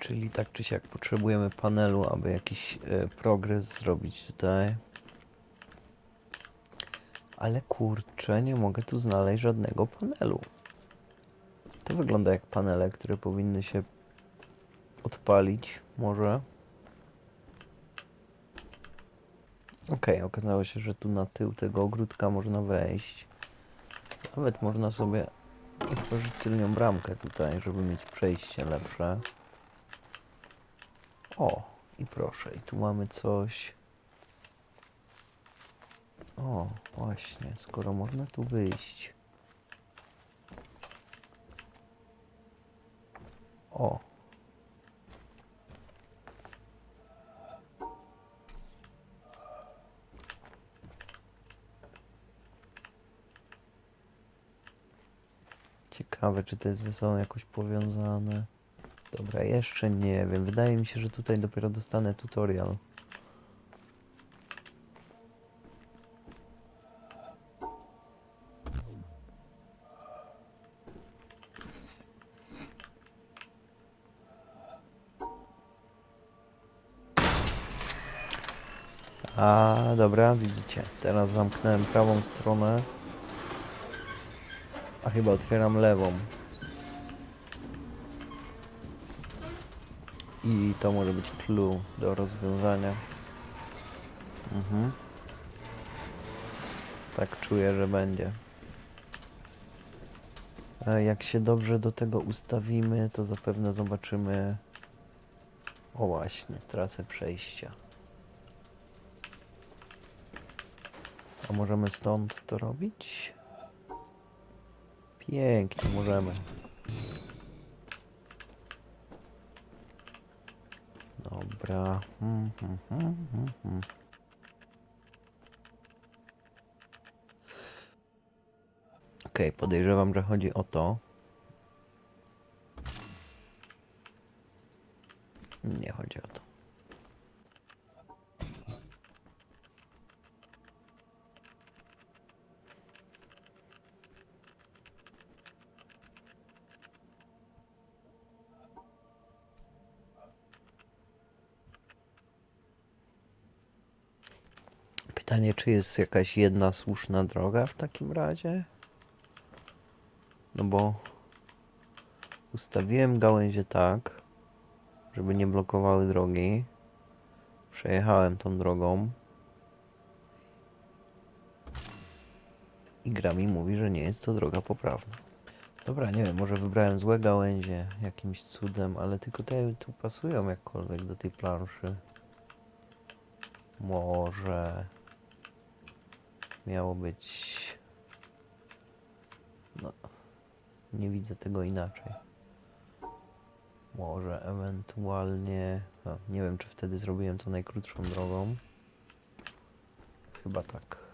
Czyli tak czy siak potrzebujemy panelu, aby jakiś e, progres zrobić tutaj. Ale kurczę, nie mogę tu znaleźć żadnego panelu. To wygląda jak panele, które powinny się odpalić, może. Okej, okazało się, że tu na tył tego ogródka można wejść. Nawet można sobie otworzyć tylnią bramkę tutaj, żeby mieć przejście lepsze. O, i proszę, i tu mamy coś. O, właśnie, skoro można tu wyjść. O. Ciekawe, czy ze sobą jakoś powiązane. Dobra, jeszcze nie wiem. Wydaje mi się, że tutaj dopiero dostanę tutorial. A, dobra, widzicie. Teraz zamknąłem prawą stronę. A chyba otwieram lewą. I to może być clue do rozwiązania. Mhm. Tak czuję, że będzie. Jak się dobrze do tego ustawimy, to zapewne zobaczymy. O właśnie, trasę przejścia. A możemy stąd to robić? Pięknie, możemy. Dobra. Hmm, hmm, hmm, hmm, hmm. Okej, podejrzewam, że chodzi o to. Nie chodzi o to. Pytanie, czy jest jakaś jedna słuszna droga w takim razie? No bo ustawiłem gałęzie tak, żeby nie blokowały drogi. Przejechałem tą drogą. I gra mi mówi, że nie jest to droga poprawna. Dobra, nie wiem, może wybrałem złe gałęzie jakimś cudem, ale tylko te tu pasują jakkolwiek do tej planszy. Może miało być. No, nie widzę tego inaczej. Może ewentualnie. No, nie wiem, czy wtedy zrobiłem to najkrótszą drogą. Chyba tak.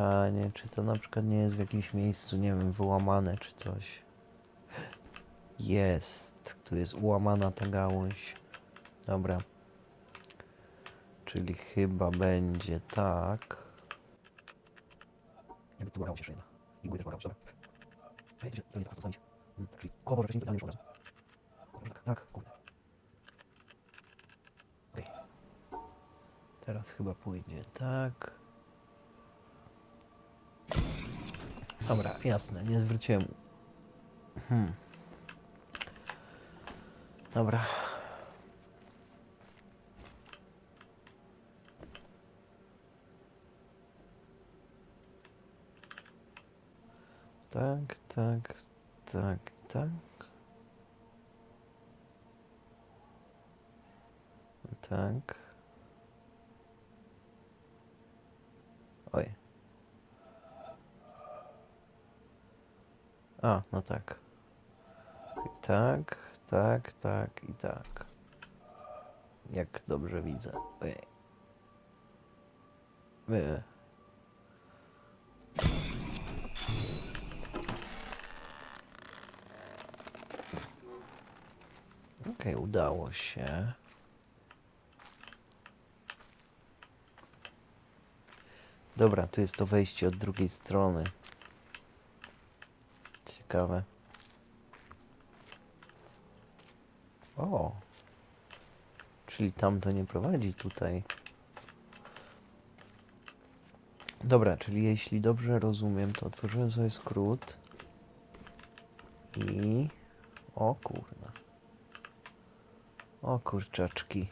Pytanie, czy to na przykład nie jest w jakimś miejscu, nie wiem, wyłamane czy coś. Jest. Tu jest ułamana ta gałąź. Dobra. Czyli chyba będzie tak. Jakby tu była gałąź jeszcze jedna. I góry też była gałąź, dobra. Ej, co jest teraz postawić? Hmm, czyli... O, Boże, wcześniej pytałem już od razu. Tak, tak, kurde. Okej. Teraz chyba pójdzie tak. Dobra, jasne, nie zwróciłem. Hmm. Dobra. Tak, tak, tak, tak. Tak. Oj. A, no tak. I tak, tak, tak i tak. Jak dobrze widzę. Ojej. Wy. Okej, udało się. Dobra, tu jest to wejście od drugiej strony. Ciekawe. O! Czyli tam to nie prowadzi tutaj. Dobra, czyli jeśli dobrze rozumiem, to otworzyłem sobie skrót. I... O kurna. O kurczaczki.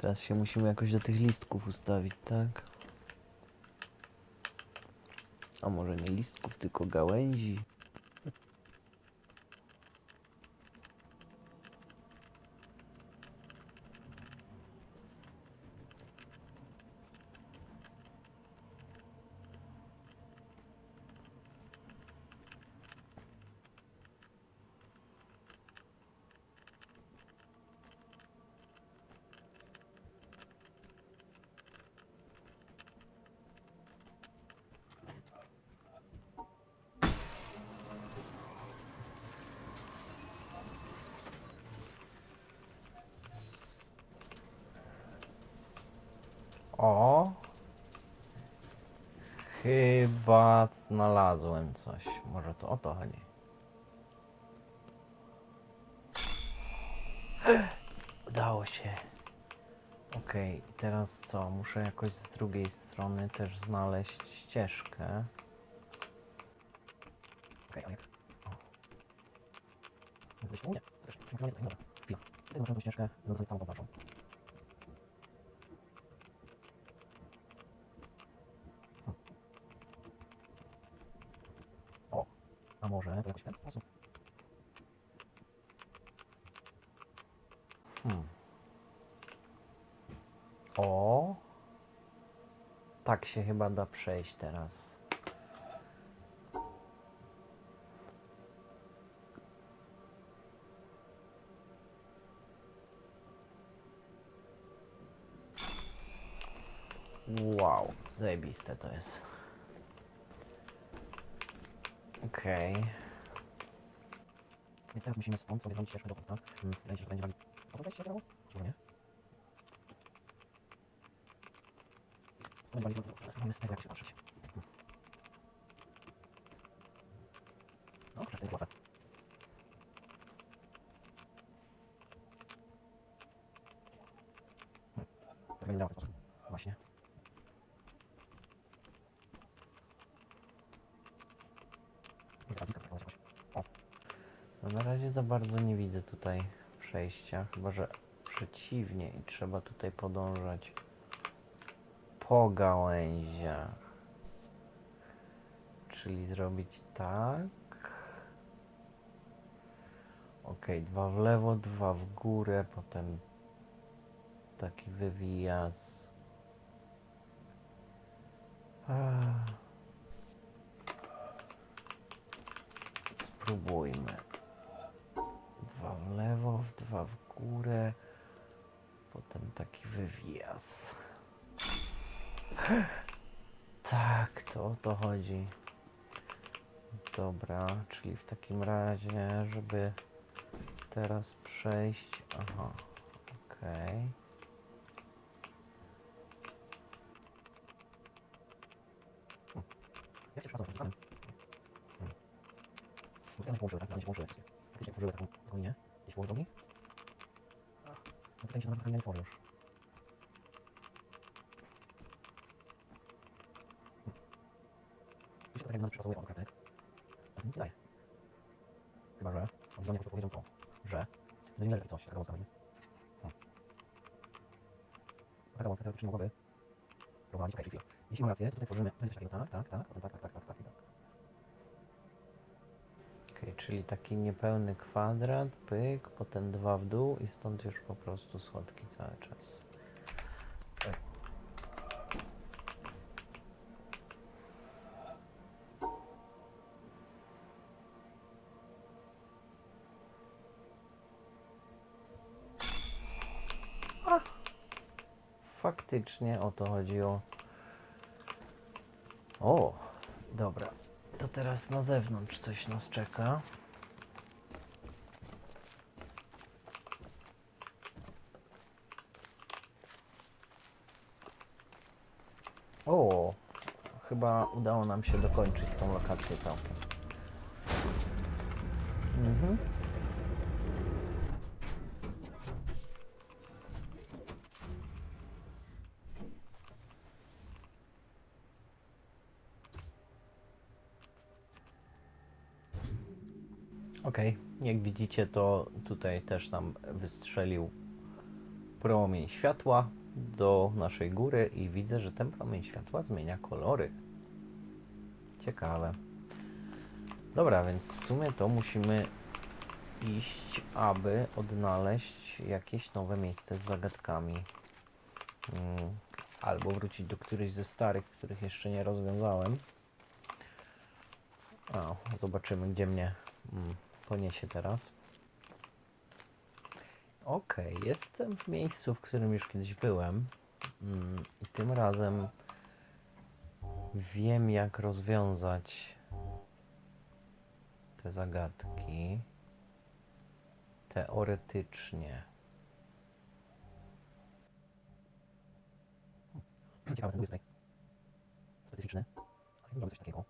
Teraz się musimy jakoś do tych listków ustawić, tak? A może nie listków, tylko gałęzi? O! Chyba znalazłem coś. Może to o to chodzi. Udało się. Okej, i teraz co? Muszę jakoś z drugiej strony też znaleźć ścieżkę. Okej, okay, Nie, zobaczymy tą ścieżkę, no całą tą naszą. O, a może to jakoś w ten sposób? Hmm. O, tak się chyba da przejść teraz. Wow, zajebiste to jest. Okej. Więc teraz musimy stąd sobie zrobić ścieżkę do końca. Hmm, że będzie wali... To się grało? Czy nie? To będzie wali do stronę. Spróbujmy z tego jakoś patrzeć. Hmm. No, jest łatwe. Hmm. Ten sposób. Właśnie. Nie, na razie za bardzo nie widzę tutaj przejścia, chyba że przeciwnie i trzeba tutaj podążać po gałęziach. Czyli zrobić tak. Ok, dwa w lewo, dwa w górę, potem taki wywijas. Ah. Spróbujmy. Dwa w lewo, dwa w górę, potem taki wywijas. Tak, to o to chodzi. Dobra, czyli w takim razie, żeby teraz przejść. Aha, okej. One się połączyły, tak? Się połączyły. Faktycznie tworzyły taką linię. Gdzieś położył mi? No tutaj się nie tworzy już. Tak przepasowuje on kartek. A to nic nie daje. Chyba, że oni do mnie powiedzą to, że to nie leży coś, taka wąska chodzi. Hmm. Taka wąska teoretycznie mogłaby prowadzić, okej, chwilę. Jeśli mam rację, to tutaj tworzymy, będzie coś takiego, tak, tak, tak, tak, tak, tak, tak, tak tak. Okej, czyli taki niepełny kwadrat, pyk, potem dwa w dół i stąd już po prostu schodki cały Faktycznie o to chodziło. O, dobra. To teraz na zewnątrz coś nas czeka. O, chyba udało nam się dokończyć tą lokację całkiem. Mhm. Widzicie, to tutaj też nam wystrzelił promień światła do naszej góry i widzę, że ten promień światła zmienia kolory. Ciekawe. Dobra, więc w sumie to musimy iść, aby odnaleźć jakieś nowe miejsce z zagadkami. Mm, Albo wrócić do którychś ze starych, których jeszcze nie rozwiązałem. O, zobaczymy, gdzie mnie mm, poniesie teraz. Okej, jestem w miejscu, w którym już kiedyś byłem. Mm, I tym razem wiem, jak rozwiązać te zagadki. Teoretycznie. Ciekawe, ten błysk specyficzny. Ale nie coś takiego.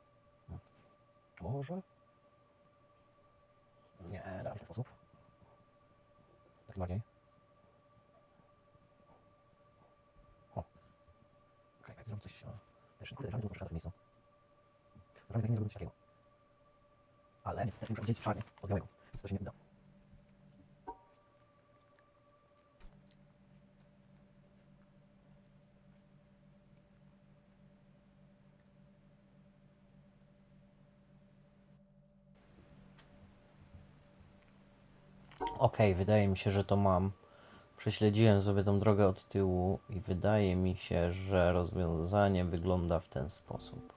Może? Nie, dalej w ten sposób. Tak bardziej. O. Okej, jak zrobić coś... Też kurde, żadnego coś w miejscu. Zrobię tak nie zrobię coś takiego. Ale niestety muszę widzieć czarnie od białego, to się nie uda. Okej, wydaje mi się, że to mam. Prześledziłem sobie tą drogę od tyłu i wydaje mi się, że rozwiązanie wygląda w ten sposób.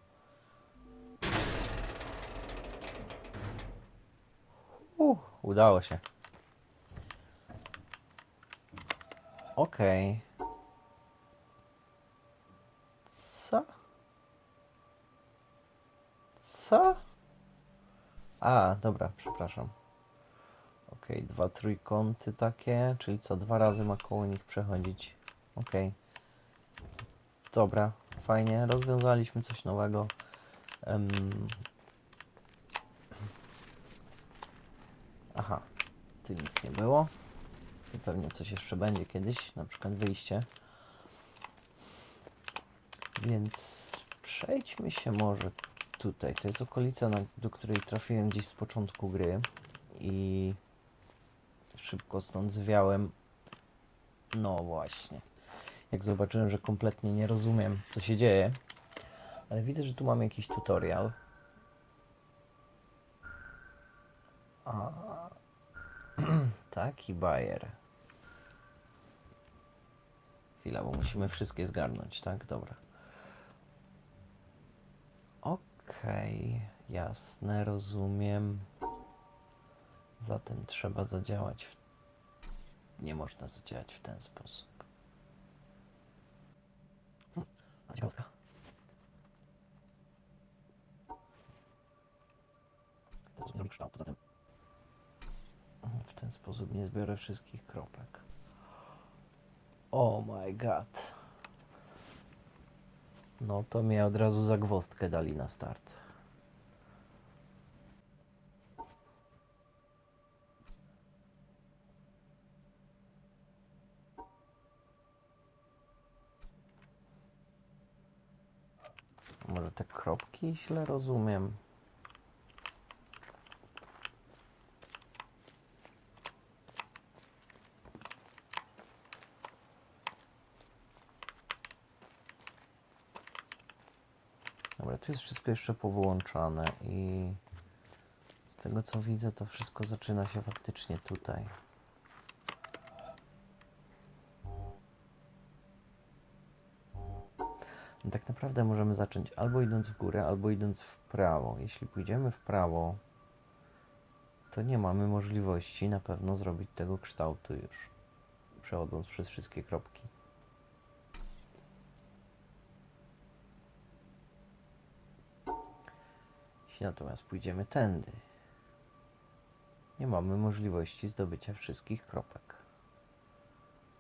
Uh, udało się. Okej. Co? Co? A, dobra, przepraszam. Okej, dwa trójkąty takie, czyli co, dwa razy ma koło nich przechodzić. Okej. Dobra, fajnie, rozwiązaliśmy coś nowego. Em, Aha, tu nic nie było. Tu pewnie coś jeszcze będzie kiedyś, na przykład wyjście. Więc przejdźmy się może tutaj. To jest okolica, do której trafiłem gdzieś z początku gry i szybko stąd zwiałem. No właśnie. Jak zobaczyłem, że kompletnie nie rozumiem, co się dzieje, ale widzę, że tu mam jakiś tutorial. A, taki bajer. Chwila, bo musimy wszystkie zgarnąć, tak? Dobra. Okej, jasne, rozumiem. Zatem trzeba zadziałać w... Nie można zadziałać w ten sposób. Ciekawostka. W ten sposób nie zrobi kształtu, zatem... W ten sposób nie zbiorę wszystkich kropek. Oh my god. No to mnie od razu zagwozdkę dali na start. Może te kropki źle rozumiem? Dobra, tu jest wszystko jeszcze powyłączane i z tego co widzę, to wszystko zaczyna się faktycznie tutaj. Naprawdę możemy zacząć albo idąc w górę, albo idąc w prawo. Jeśli pójdziemy w prawo, to nie mamy możliwości na pewno zrobić tego kształtu już, przechodząc przez wszystkie kropki. Jeśli natomiast pójdziemy tędy, nie mamy możliwości zdobycia wszystkich kropek,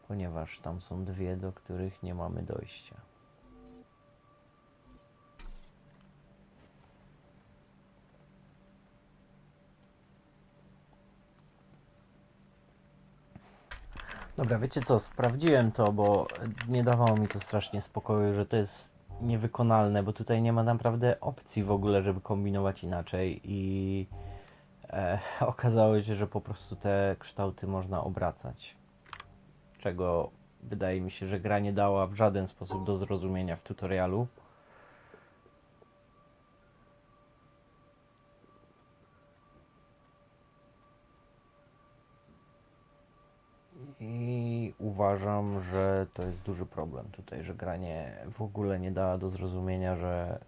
ponieważ tam są dwie, do których nie mamy dojścia. Dobra, wiecie co, sprawdziłem to, bo nie dawało mi to strasznie spokoju, że to jest niewykonalne, bo tutaj nie ma naprawdę opcji w ogóle, żeby kombinować inaczej i e, okazało się, że po prostu te kształty można obracać. Czego wydaje mi się, że gra nie dała w żaden sposób do zrozumienia w tutorialu. Uważam, że to jest duży problem tutaj, że gra nie, w ogóle nie dała do zrozumienia, że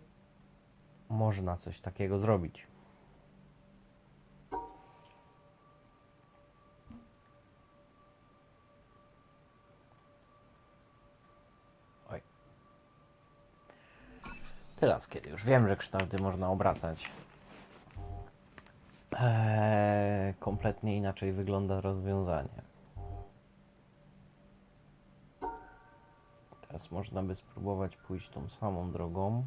można coś takiego zrobić. Oj. Teraz, kiedy już wiem, że kształty można obracać, eee, kompletnie inaczej wygląda rozwiązanie. Teraz można by spróbować pójść tą samą drogą.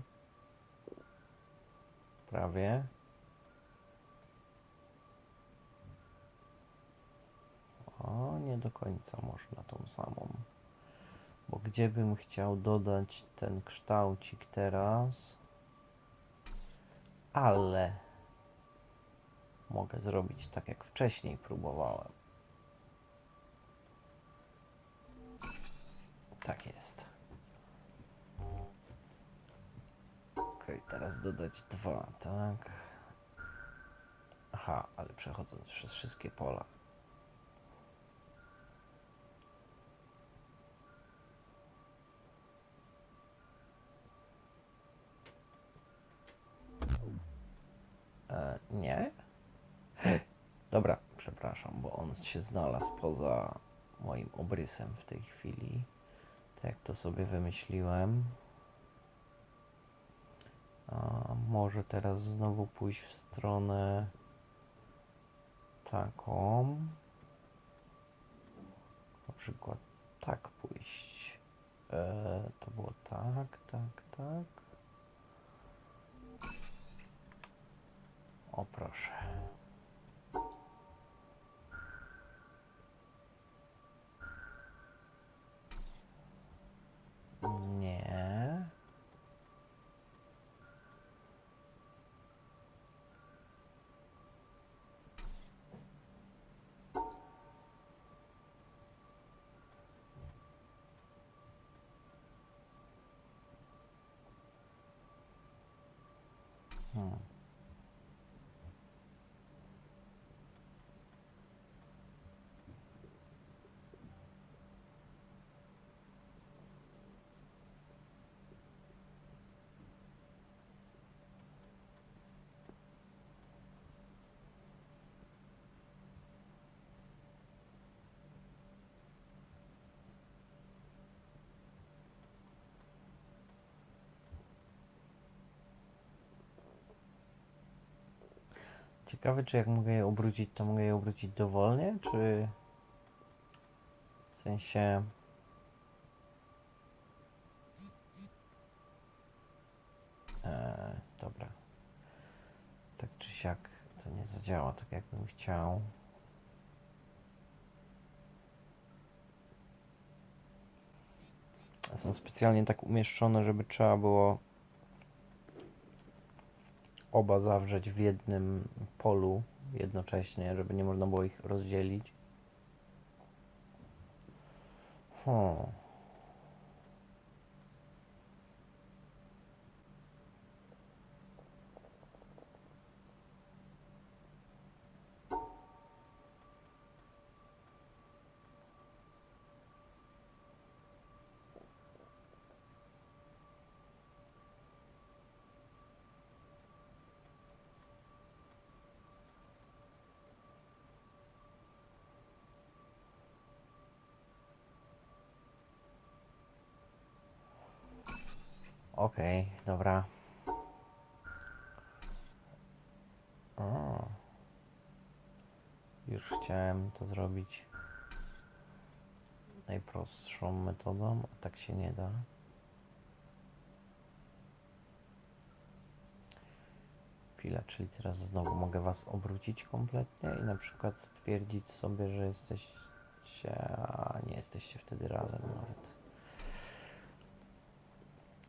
Prawie. O, nie do końca można tą samą. Bo gdzie bym chciał dodać ten kształcik teraz? Ale mogę zrobić tak jak wcześniej próbowałem. Tak jest. Okej, teraz dodać dwa, tak. Aha, ale przechodząc przez wszystkie pola. E, nie? Dobra, przepraszam, bo on się znalazł poza moim obrysem w tej chwili. Tak to sobie wymyśliłem. A może teraz znowu pójść w stronę taką. Na przykład tak pójść. E, to było tak, tak, tak. O proszę. Hmm. Ciekawe, czy jak mogę je obrócić, to mogę je obrócić dowolnie, czy w sensie. Eee, dobra. Tak czy siak to nie zadziała tak, jakbym chciał. Są specjalnie tak umieszczone, żeby trzeba było oba zawrzeć w jednym polu jednocześnie, żeby nie można było ich rozdzielić. Hmm. Okej, dobra. O. Już chciałem to zrobić najprostszą metodą, a tak się nie da. Chwila, czyli teraz znowu mogę Was obrócić kompletnie i na przykład stwierdzić sobie, że jesteś a nie jesteście wtedy razem nawet.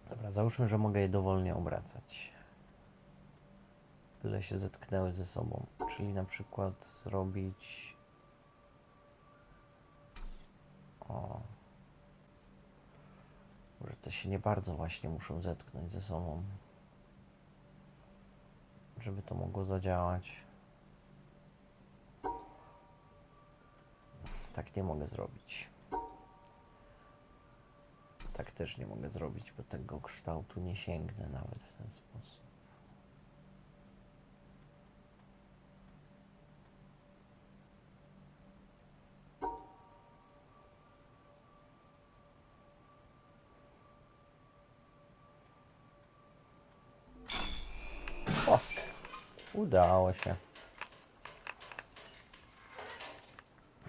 Dobra, załóżmy, że mogę je dowolnie obracać. Byle się zetknęły ze sobą. Czyli na przykład zrobić. O. Może te się nie bardzo właśnie muszą zetknąć ze sobą. Żeby to mogło zadziałać. Tak nie mogę zrobić. Tak też nie mogę zrobić, bo tego kształtu nie sięgnę nawet w ten sposób. O! Udało się.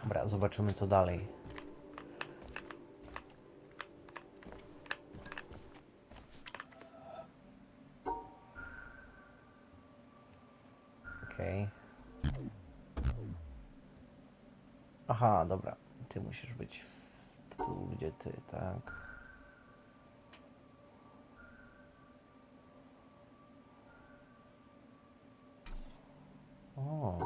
Dobra, zobaczymy co dalej. Dobra. Ty musisz być tu, gdzie ty, tak? O.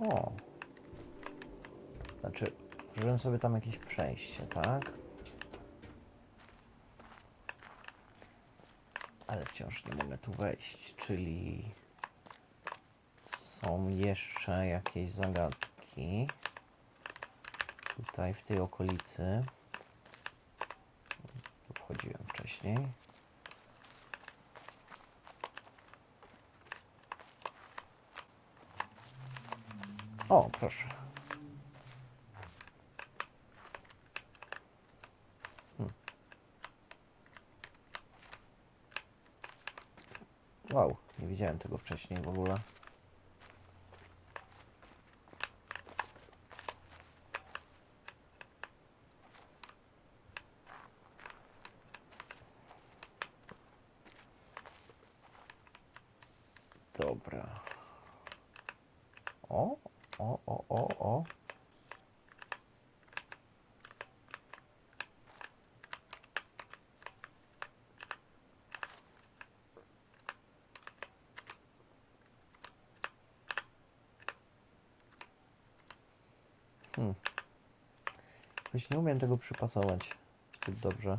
O. Znaczy, tworzyłem sobie tam jakieś przejście, tak? Ale wciąż nie mogę tu wejść, czyli są jeszcze jakieś zagadki. Tutaj w tej okolicy. Tu wchodziłem wcześniej. O, proszę. Hmm. Wow, nie widziałem tego wcześniej w ogóle. Dobra. O, o, o, o, o. Hmm. Jakoś nie umiem tego przypasować zbyt dobrze.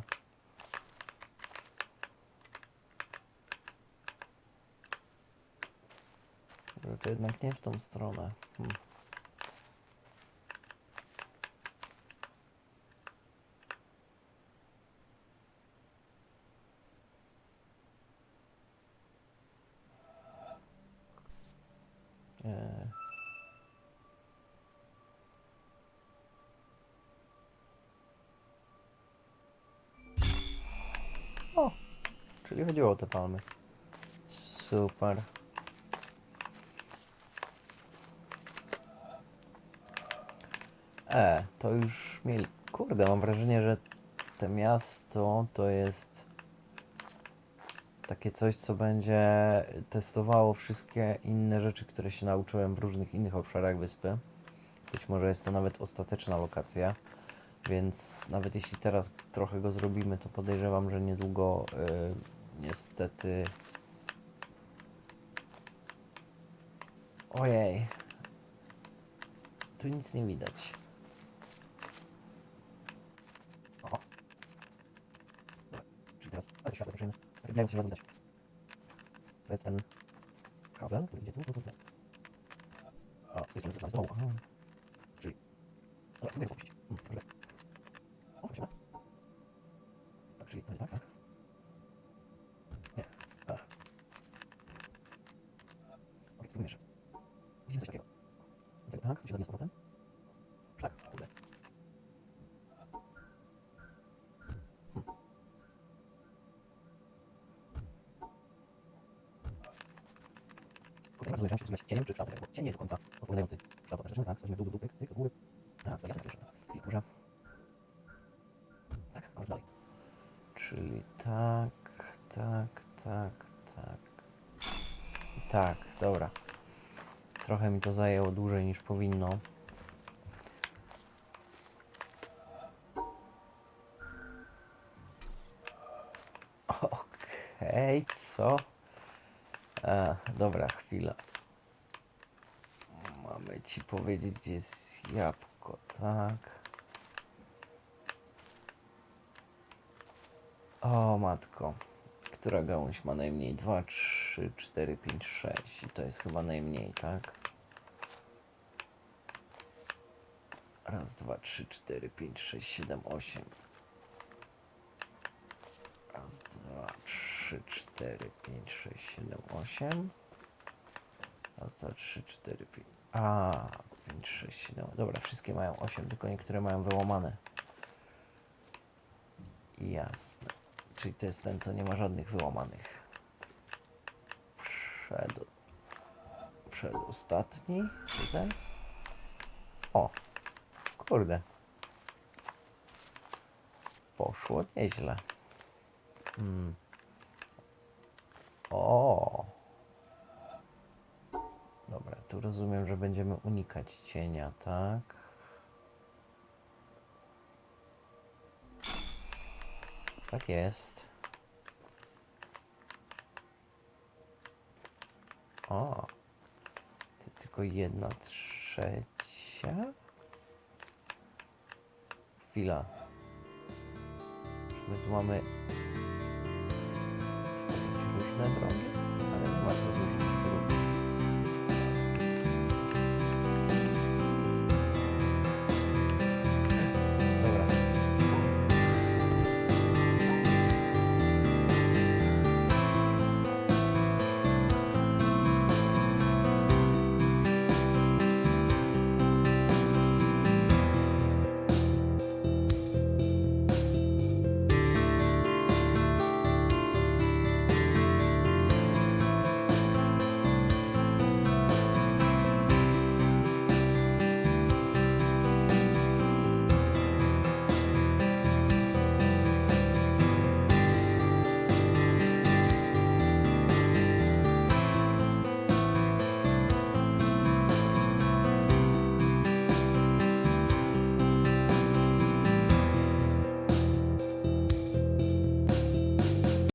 Że to jednak nie w tą stronę. Hmm. Czyli chodziło o te palmy. Super. E, to już mieli. Kurde, mam wrażenie, że to miasto to jest takie coś, co będzie testowało wszystkie inne rzeczy, które się nauczyłem w różnych innych obszarach wyspy. Być może jest to nawet ostateczna lokacja, więc nawet jeśli teraz trochę go zrobimy, to podejrzewam, że niedługo y, niestety. Ojej. Tu nic nie widać. O. Czyli teraz światło. Tak jak się widać. To jest ten kabel, który idzie tu, tu, tu. A, z tej strony znowu. Czyli... Hmm, dobrze. O, chodźmy. Tak, czyli to nie tak, tak? Nie. A. Okej, spróbujmy jeszcze raz. Widzimy coś takiego. Tak, tak, to się zabije z powrotem. Tak, kurde. Kurde, rozumiem, że cieniem czy kształtem, bo cień nie jest do końca odpowiadający kształtom. Tak, schodzimy w dół, w dół, pyk, pyk, do góry. A, za jasne pierwsze. Chwilę, dobrze. Czyli tak, tak, tak, tak. I tak, dobra. Trochę mi to zajęło dłużej niż powinno. Okej, co? A, dobra, chwila. Mamy ci powiedzieć, gdzie jest jabłko, tak? O, matko. Która gałąź ma najmniej? 2, 3, 4, 5, 6. I to jest chyba najmniej, tak? Raz, dwa, trzy, cztery, pięć, sześć, siedem, osiem. Raz, dwa, trzy, cztery, pięć, sześć, siedem, osiem. Raz, dwa, trzy, cztery, pięć. A, pięć, sześć, siedem. Dobra, wszystkie mają osiem, tylko niektóre mają wyłamane. Jasne. Czyli to jest ten, co nie ma żadnych wyłamanych. Przed... Przedostatni? Tutaj? O! Kurde. Poszło nieźle. Hmm. O! Dobra, tu rozumiem, że będziemy unikać cienia, tak? Tak jest. O, to jest tylko jedna trzecia. Chwila. My tu mamy różne drogi?